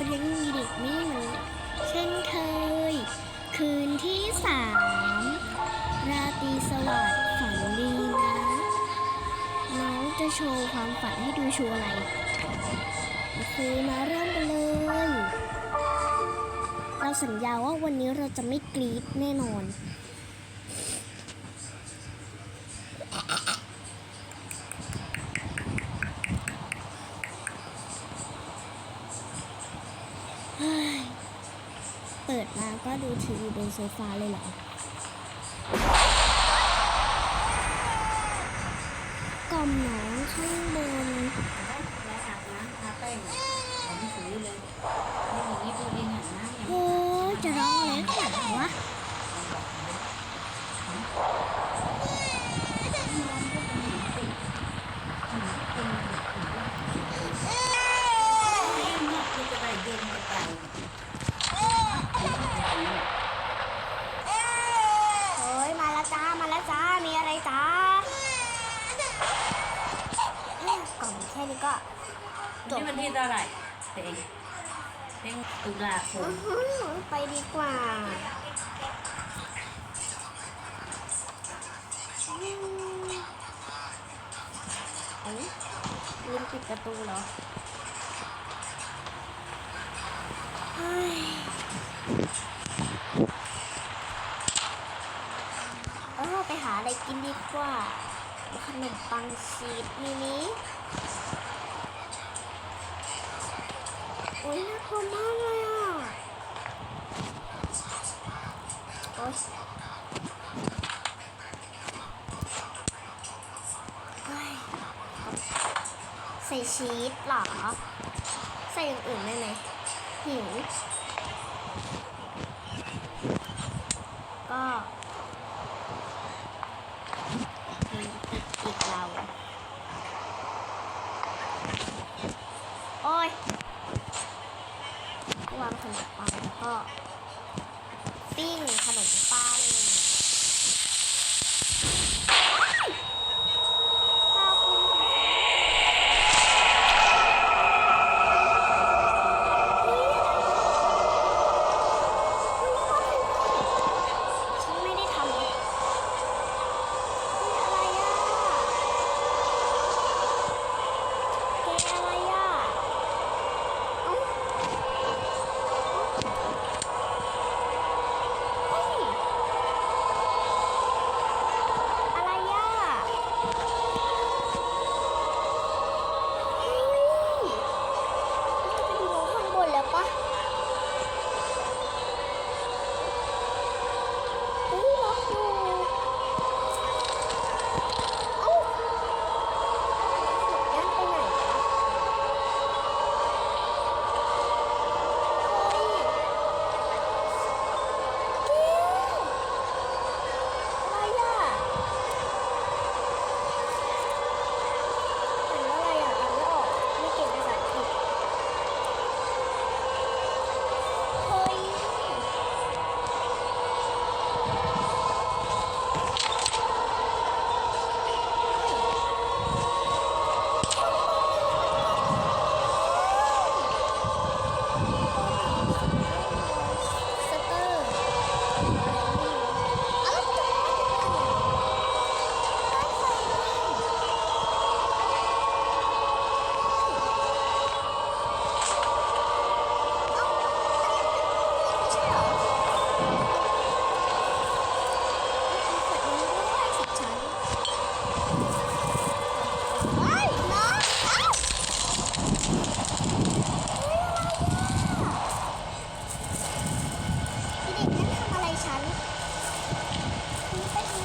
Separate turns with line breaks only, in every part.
เปรี้ยงยีดิกนี่มันเช่นเคย คืนที่สามราตรีสวัสดิ์ฝันดีนะน้องจะโชว์ความฝันให้ดูโชว์อะไรโอมาเริ่มกันเลย เราสัญญาว่าวันนี้เราจะไม่กรี๊ดแน่นอน เฮ้ย ก็ดูทีวีบนโซฟาเลยเหรอกล่อมหนองข้างบน
แล้วอาบน้ำทาแป้งหอมสีเลยนี่อย่างนี้ตัวเองอาบน้ำยัง
โอ้ยจะร้องอะไรขนาดนั้นวะ
เองเนี่ยคือจะได้เดินไป
โอ้ยมาแล้วจ้า มาแล้วจ้า มีอะไรจ้าเอ้ยกล่อมแค่นี้ก็จบ
นี่วันที่เท่าไหร่ เพลงเพลงตุลาคม
ไปดีกว่าเอ้ยลืมปิดประตูเหรอเฮ้ยเออไปหาอะไรกินดีกว่า ขนมปังชีสมินิ โอ้ยน่ากลัวมากเลยอะโอ๊ยใส่ชีสหรอ ใส่อย่างอื่นได้ไหมหิวก็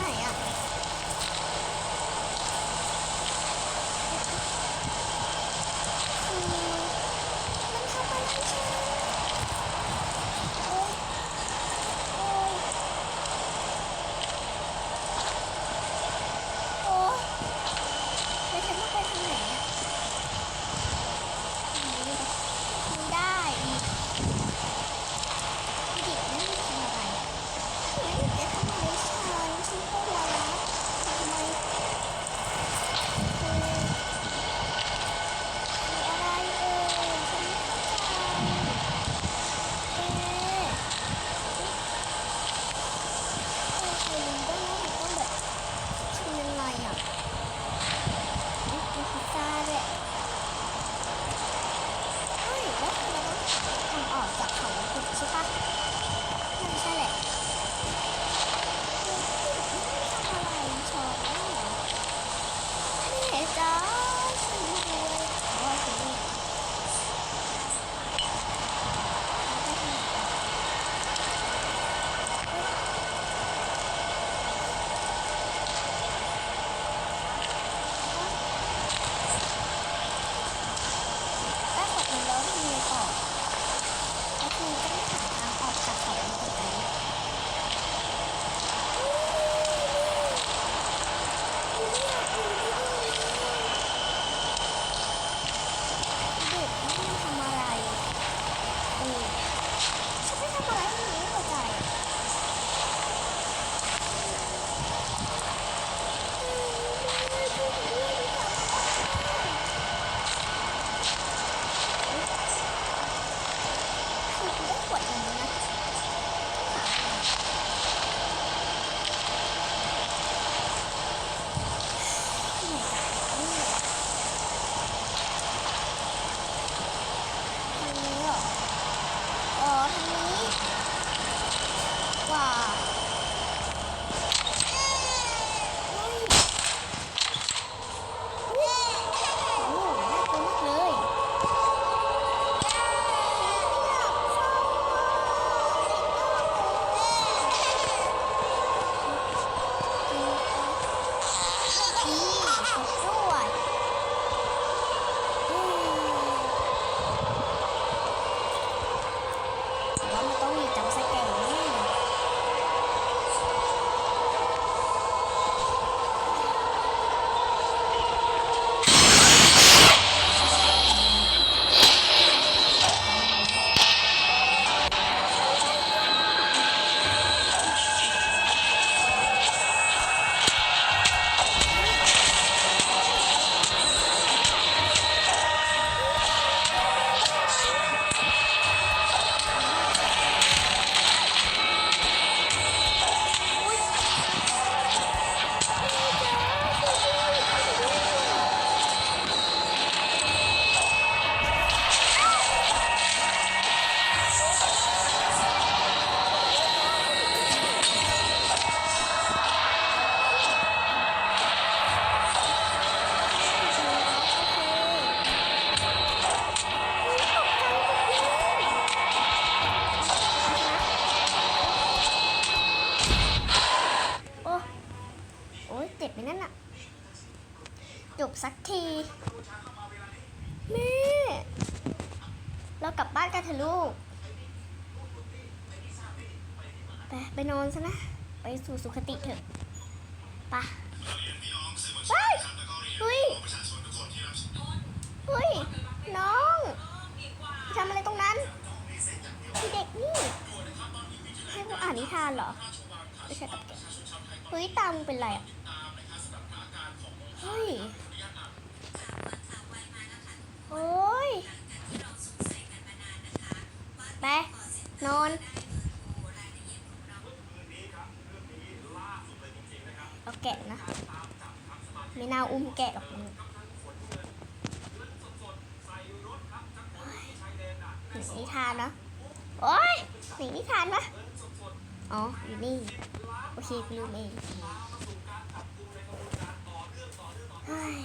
看呀！ สักทีแม่เรากลับบ้านกันเถอะลูก ไปไปนอนซะนะ ไปสู่สุคติเถอะไปะเฮ้ยเฮ้ยเฮ้ย น้องทำอะไรตรงนั้นพี่เด็กนี่ให้กูอ่านนิทานเหรอไม่ใช่กับแกเฮ้ยตามึงเป็นไรอะเฮ้ย ไปนอนเอาแกะนะ ไม่น่าอุ้มแกะหรอกมึงหนีนิทานนะโอ๊ยหนีนิทานปะอ๋อ อยู่นี่ โอเคลืมเองเฮ้ย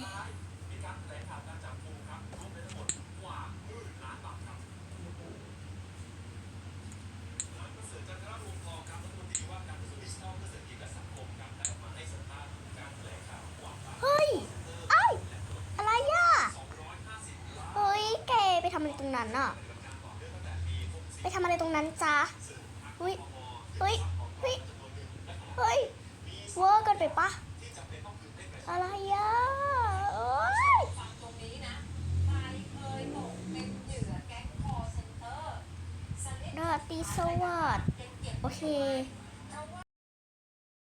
เฮ้ยเอ้ยอะไรอะ เฮ้ย แกไป ทำอะไรตรงนั้นอะ ไปทำอะไรตรงนั้นจ๊ะเฮ้ยเฮ้ยเฮ้ยเฮ้ยเวอร์เกันไปปะอะไรอะเอ้ย
ฟังตรงนี้นะใครเคยตกเป็นเหยื่อแก๊งคอร์เซ็นเตอร์สันนิษฐาน
ราตรีสวัสดิ์
เป็นเก็บ
โอเค
ห